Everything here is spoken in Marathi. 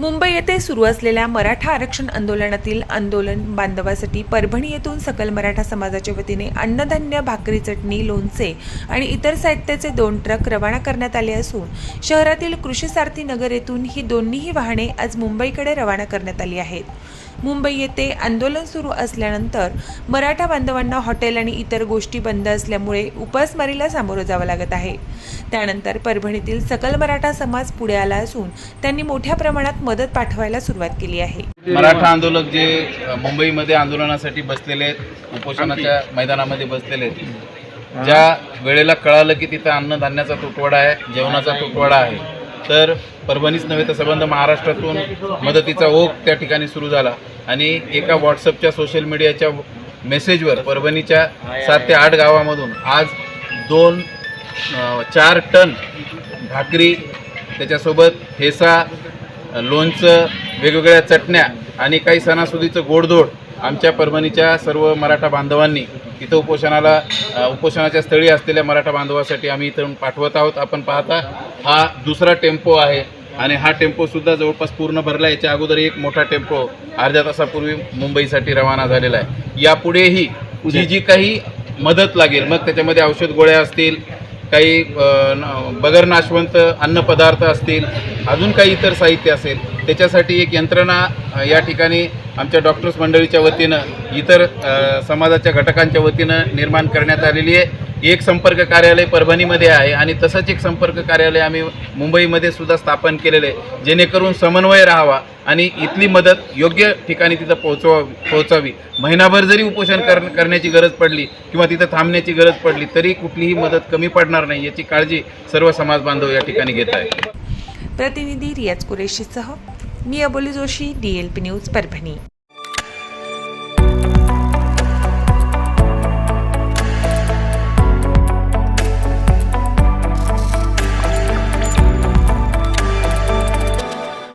मुंबई येथे सुरू असलेल्या मराठा आरक्षण आंदोलनातील आंदोलन बांधवासाठी परभणी येथून सकल मराठा समाजाच्या वतीने अन्नधान्य भाकरी चटणी लोणचे आणि इतर साहित्याचे दोन ट्रक रवाना करण्यात आले असून शहरातील कृषी सारथी नगर येथून ही दोन्हीही वाहने आज मुंबईकडे रवाना करण्यात आली आहेत. मुंबई येथे आंदोलन सुरू असल्यानंतर मराठा बांधवांना हॉटेल आणि इतर गोष्टी बंद असल्यामुळे उपासमारीला सामोरं जावं लागत आहे. त्यानंतर परभणीतील सकल मराठा समाज पुढे आला असून त्यांनी मोठ्या प्रमाणात मदत पाठवायला सुरुवात केली आहे. मराठा आंदोलक जे मुंबईमध्ये आंदोलनासाठी बसलेले आहेत उपोषणाच्या मैदानामध्ये बसलेले आहेत ज्या वेळेला कळालं की तिथं अन्नधान्याचा तुटवडा आहे जेवणाचा तुटवडा आहे तर परभणीच नव्हे तर संबंध महाराष्ट्रातून मदतीचा ओघ त्या ठिकाणी सुरू झाला. आणि एका व्हॉट्सअपच्या सोशल मीडियाच्या मेसेजवर परभणीच्या सात ते आठ गावामधून आज दोन चार टन भाकरी त्याच्यासोबत ठेसा लोणचं वेगवेगळ्या चटण्या आणि काही सणासुदीचं गोडधोड आमच्या परभणीच्या सर्व मराठा बांधवांनी. इथं उपोषणाला उपोषणाच्या स्थळी असलेल्या मराठा बांधवासाठी आम्ही इथून पाठवत आहोत. आपण पाहता हा दुसरा टेम्पो आहे आणि हा टेम्पोसुद्धा जवळपास पूर्ण भरला याच्या अगोदर एक मोठा टेम्पो अर्ध्या तासापूर्वी मुंबईसाठी रवाना झालेला आहे. यापुढेही जी जी काही मदत लागेल मग त्याच्यामध्ये औषध गोळ्या असतील काही न- बगर नाशवंत अन्नपदार्थ असतील अजून काही इतर साहित्य असेल त्याच्यासाठी एक यंत्रणा या ठिकाणी आमच्या डॉक्टर्स मंडळीच्या वतीनं इतर समाजाच्या घटकांच्या वतीनं निर्माण करण्यात आलेली आहे. एक संपर्क कार्यालय परभणीमध्ये आहे आणि तसंच एक संपर्क कार्यालय आम्ही मुंबईमध्ये सुद्धा स्थापन केलेलं आहे. जेणेकरून समन्वय राहावा आणि इथली मदत योग्य ठिकाणी तिथं पोहोचवा पोहोचावी. महिनाभर जरी उपोषण कर करण्याची गरज पडली किंवा तिथं थांबण्याची गरज पडली तरी कुठलीही मदत कमी पडणार नाही याची काळजी सर्व समाज बांधव या ठिकाणी घेत आहे प्रतिनिधी रियाज कुरेशीसह मी Aboli Joshi D L P news Parbhani.